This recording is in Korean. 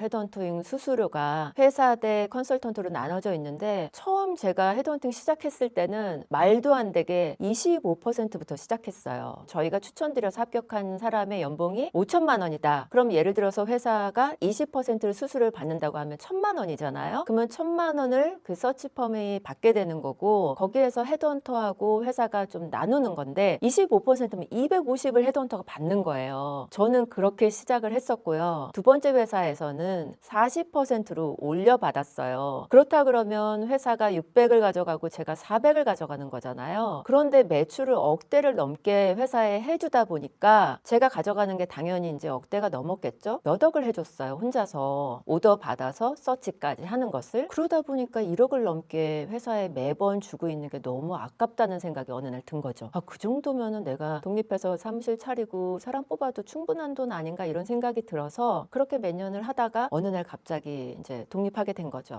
헤드헌팅 수수료가 회사 대 컨설턴트로 나눠져 있는데 처음 제가 헤드헌팅 시작했을 때는 말도 안 되게 25%부터 시작했어요. 저희가 추천드려서 합격한 사람의 연봉이 5천만 원이다. 그럼 예를 들어서 회사가 20%를 수수료를 받는다고 하면 천만 원이잖아요. 그러면 천만 원을 그 서치펌이 받게 되는 거고 거기에서 헤드헌터하고 회사가 좀 나누는 건데 25%면 250을 헤드헌터가 받는 거예요. 저는 그렇게 시작을 했었고요. 두 번째 회사에서는 40%로 올려받았어요. 그렇다 그러면 회사가 600을 가져가고 제가 400을 가져가는 거잖아요. 그런데 매출을 억대를 넘게 회사에 해주다 보니까 제가 가져가는 게 당연히 이제 억대가 넘었겠죠? 몇 억을 해줬어요. 혼자서 오더 받아서 서치까지 하는 것을. 그러다 보니까 1억을 넘게 회사에 매번 주고 있는 게 너무 아깝다는 생각이 어느 날 든 거죠. 아, 그 정도면은 내가 독립해서 사무실 차리고 사람 뽑아도 충분한 돈 아닌가 이런 생각이 들어서 그렇게 몇 년을 어느 날 갑자기 이제 독립하게 된 거죠.